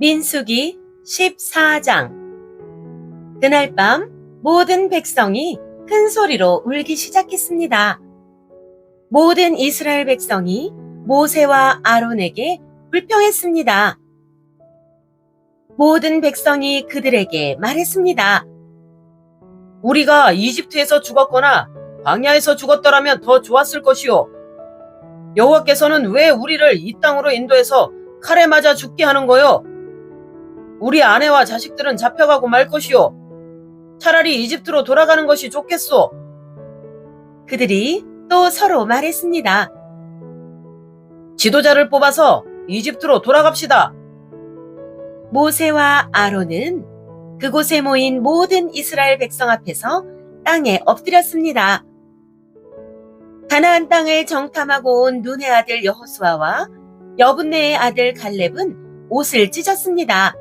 민수기 14장 그날 밤 모든 백성이 큰 소리로 울기 시작했습니다. 모든 이스라엘 백성이 모세와 아론에게 불평했습니다. 모든 백성이 그들에게 말했습니다. 우리가 이집트에서 죽었거나 광야에서 죽었더라면 더 좋았을 것이요. 여호와께서는 왜 우리를 이 땅으로 인도해서 칼에 맞아 죽게 하는 거요? 우리 아내와 자식들은 잡혀가고 말 것이요. 차라리 이집트로 돌아가는 것이 좋겠소. 그들이 또 서로 말했습니다. 지도자를 뽑아서 이집트로 돌아갑시다. 모세와 아론은 그곳에 모인 모든 이스라엘 백성 앞에서 땅에 엎드렸습니다. 가나안 땅을 정탐하고 온 눈의 아들 여호수아와 여분네의 아들 갈렙은 옷을 찢었습니다.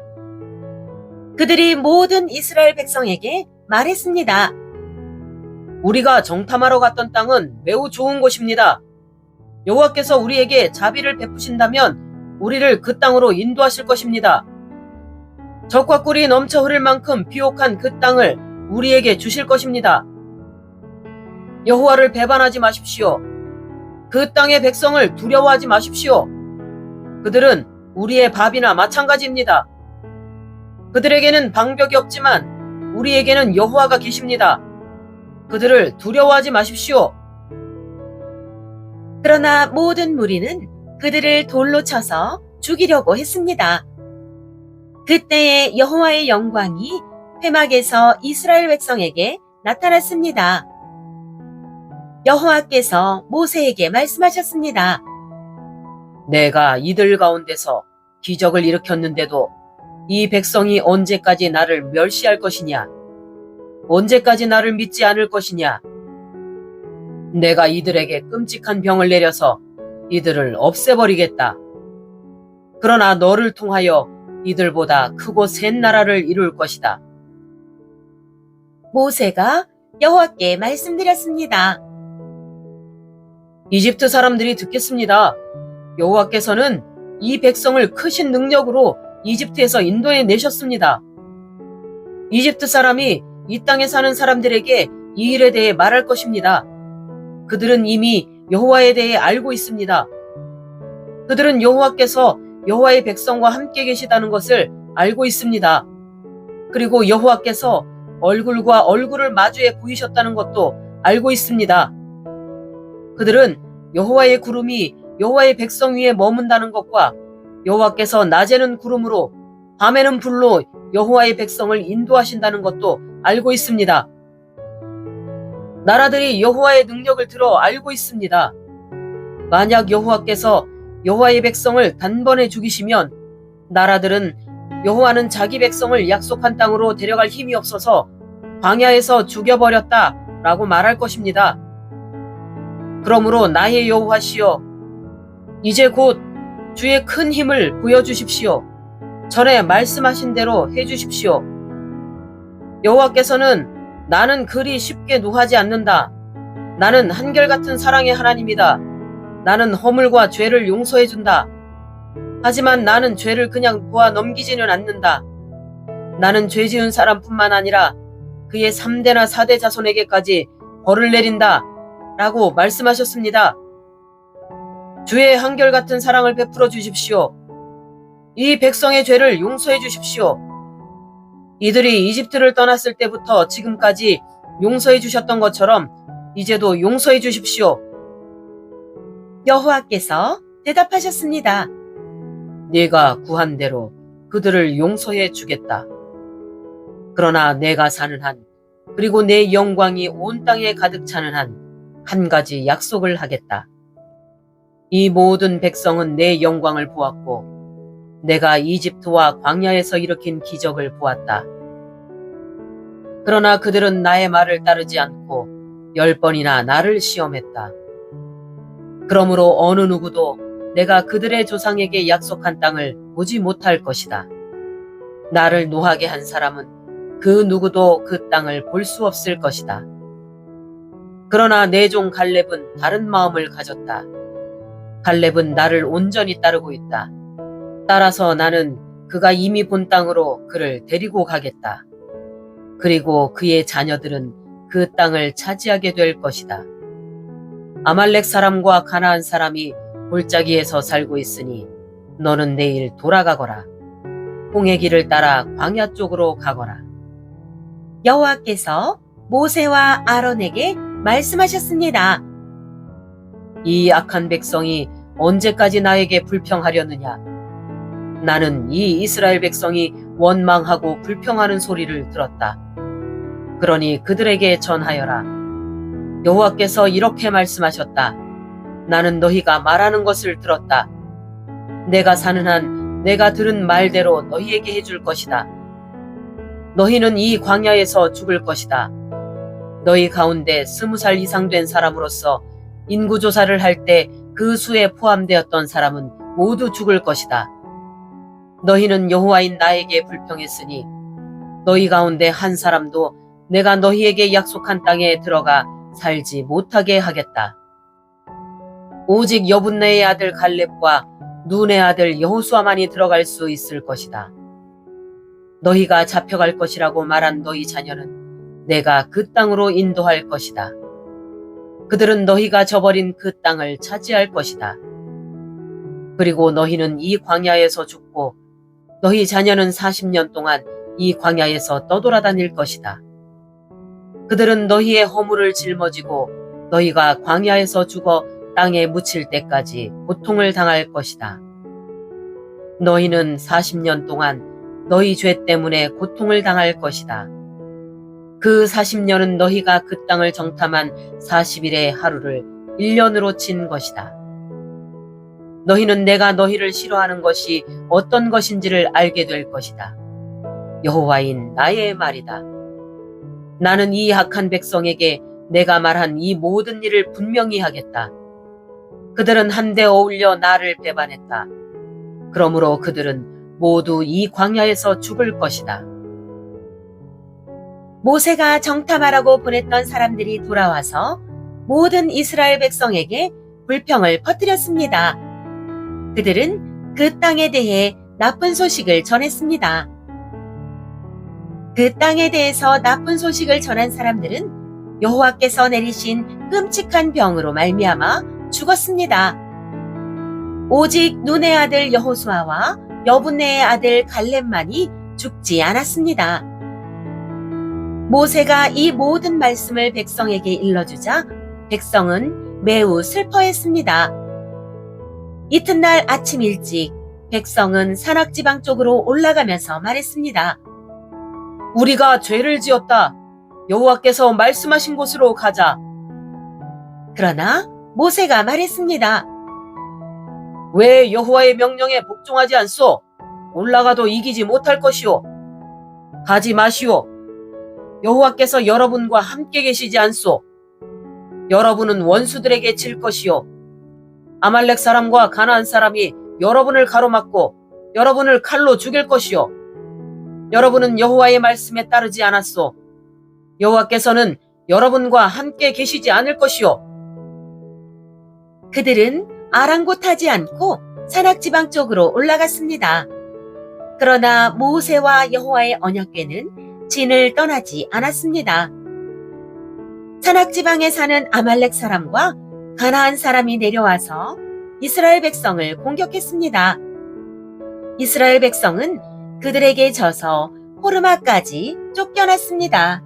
그들이 모든 이스라엘 백성에게 말했습니다. 우리가 정탐하러 갔던 땅은 매우 좋은 곳입니다. 여호와께서 우리에게 자비를 베푸신다면 우리를 그 땅으로 인도하실 것입니다. 적과 꿀이 넘쳐 흐를 만큼 비옥한 그 땅을 우리에게 주실 것입니다. 여호와를 배반하지 마십시오. 그 땅의 백성을 두려워하지 마십시오. 그들은 우리의 밥이나 마찬가지입니다. 그들에게는 방벽이 없지만 우리에게는 여호와가 계십니다. 그들을 두려워하지 마십시오. 그러나 모든 무리는 그들을 돌로 쳐서 죽이려고 했습니다. 그때에 여호와의 영광이 회막에서 이스라엘 백성에게 나타났습니다. 여호와께서 모세에게 말씀하셨습니다. 내가 이들 가운데서 기적을 일으켰는데도 이 백성이 언제까지 나를 멸시할 것이냐? 언제까지 나를 믿지 않을 것이냐? 내가 이들에게 끔찍한 병을 내려서 이들을 없애버리겠다. 그러나 너를 통하여 이들보다 크고 센 나라를 이룰 것이다. 모세가 여호와께 말씀드렸습니다. 이집트 사람들이 듣겠습니다. 여호와께서는 이 백성을 크신 능력으로 이집트에서 인도해 내셨습니다. 이집트 사람이 이 땅에 사는 사람들에게 이 일에 대해 말할 것입니다. 그들은 이미 여호와에 대해 알고 있습니다. 그들은 여호와께서 여호와의 백성과 함께 계시다는 것을 알고 있습니다. 그리고 여호와께서 얼굴과 얼굴을 마주해 보이셨다는 것도 알고 있습니다. 그들은 여호와의 구름이 여호와의 백성 위에 머문다는 것과 여호와께서 낮에는 구름으로 밤에는 불로 여호와의 백성을 인도하신다는 것도 알고 있습니다. 나라들이 여호와의 능력을 들어 알고 있습니다. 만약 여호와께서 여호와의 백성을 단번에 죽이시면 나라들은 여호와는 자기 백성을 약속한 땅으로 데려갈 힘이 없어서 광야에서 죽여버렸다 라고 말할 것입니다. 그러므로 나의 여호와시여 이제 곧 주의 큰 힘을 보여주십시오. 전에 말씀하신 대로 해주십시오. 여호와께서는 나는 그리 쉽게 노하지 않는다. 나는 한결같은 사랑의 하나님이다. 나는 허물과 죄를 용서해준다. 하지만 나는 죄를 그냥 보아 넘기지는 않는다. 나는 죄 지은 사람뿐만 아니라 그의 3대나 4대 자손에게까지 벌을 내린다. 라고 말씀하셨습니다. 주의 한결같은 사랑을 베풀어 주십시오. 이 백성의 죄를 용서해 주십시오. 이들이 이집트를 떠났을 때부터 지금까지 용서해 주셨던 것처럼 이제도 용서해 주십시오. 여호와께서 대답하셨습니다. 네가 구한 대로 그들을 용서해 주겠다. 그러나 내가 사는 한, 그리고 내 영광이 온 땅에 가득 차는 한, 한 가지 약속을 하겠다. 이 모든 백성은 내 영광을 보았고, 내가 이집트와 광야에서 일으킨 기적을 보았다. 그러나 그들은 나의 말을 따르지 않고 열 번이나 나를 시험했다. 그러므로 어느 누구도 내가 그들의 조상에게 약속한 땅을 보지 못할 것이다. 나를 노하게 한 사람은 그 누구도 그 땅을 볼 수 없을 것이다. 그러나 내 종 갈렙은 다른 마음을 가졌다. 갈렙은 나를 온전히 따르고 있다. 따라서 나는 그가 이미 본 땅으로 그를 데리고 가겠다. 그리고 그의 자녀들은 그 땅을 차지하게 될 것이다. 아말렉 사람과 가나안 사람이 골짜기에서 살고 있으니 너는 내일 돌아가거라. 홍해 길을 따라 광야 쪽으로 가거라. 여호와께서 모세와 아론에게 말씀하셨습니다. 이 악한 백성이 언제까지 나에게 불평하려느냐? 나는 이 이스라엘 백성이 원망하고 불평하는 소리를 들었다. 그러니 그들에게 전하여라. 여호와께서 이렇게 말씀하셨다. 나는 너희가 말하는 것을 들었다. 내가 사는 한 내가 들은 말대로 너희에게 해줄 것이다. 너희는 이 광야에서 죽을 것이다. 너희 가운데 스무 살 이상 된 사람으로서 인구조사를 할 때 그 수에 포함되었던 사람은 모두 죽을 것이다. 너희는 여호와인 나에게 불평했으니 너희 가운데 한 사람도 내가 너희에게 약속한 땅에 들어가 살지 못하게 하겠다. 오직 여분네의 아들 갈렙과 눈의 아들 여호수아만이 들어갈 수 있을 것이다. 너희가 잡혀갈 것이라고 말한 너희 자녀는 내가 그 땅으로 인도할 것이다. 그들은 너희가 저버린 그 땅을 차지할 것이다. 그리고 너희는 이 광야에서 죽고 너희 자녀는 40년 동안 이 광야에서 떠돌아다닐 것이다. 그들은 너희의 허물을 짊어지고 너희가 광야에서 죽어 땅에 묻힐 때까지 고통을 당할 것이다. 너희는 40년 동안 너희 죄 때문에 고통을 당할 것이다. 그 40년은 너희가 그 땅을 정탐한 40일의 하루를 1년으로 친 것이다. 너희는 내가 너희를 싫어하는 것이 어떤 것인지를 알게 될 것이다. 여호와인 나의 말이다. 나는 이 악한 백성에게 내가 말한 이 모든 일을 분명히 하겠다. 그들은 한데 어울려 나를 배반했다. 그러므로 그들은 모두 이 광야에서 죽을 것이다. 모세가 정탐하라고 보냈던 사람들이 돌아와서 모든 이스라엘 백성에게 불평을 퍼뜨렸습니다. 그들은 그 땅에 대해 나쁜 소식을 전했습니다. 그 땅에 대해서 나쁜 소식을 전한 사람들은 여호와께서 내리신 끔찍한 병으로 말미암아 죽었습니다. 오직 눈의 아들 여호수아와 여분네의 아들 갈렙만이 죽지 않았습니다. 모세가 이 모든 말씀을 백성에게 일러주자 백성은 매우 슬퍼했습니다. 이튿날 아침 일찍 백성은 산악지방 쪽으로 올라가면서 말했습니다. 우리가 죄를 지었다. 여호와께서 말씀하신 곳으로 가자. 그러나 모세가 말했습니다. 왜 여호와의 명령에 복종하지 않소? 올라가도 이기지 못할 것이오. 가지 마시오. 여호와께서 여러분과 함께 계시지 않소. 여러분은 원수들에게 질 것이오. 아말렉 사람과 가나안 사람이 여러분을 가로막고 여러분을 칼로 죽일 것이오. 여러분은 여호와의 말씀에 따르지 않았소. 여호와께서는 여러분과 함께 계시지 않을 것이오. 그들은 아랑곳하지 않고 산악 지방 쪽으로 올라갔습니다. 그러나 모세와 여호와의 언약궤는 진을 떠나지 않았습니다. 산악지방에 사는 아말렉 사람과 가나안 사람이 내려와서 이스라엘 백성을 공격했습니다. 이스라엘 백성은 그들에게 져서 호르마까지 쫓겨났습니다.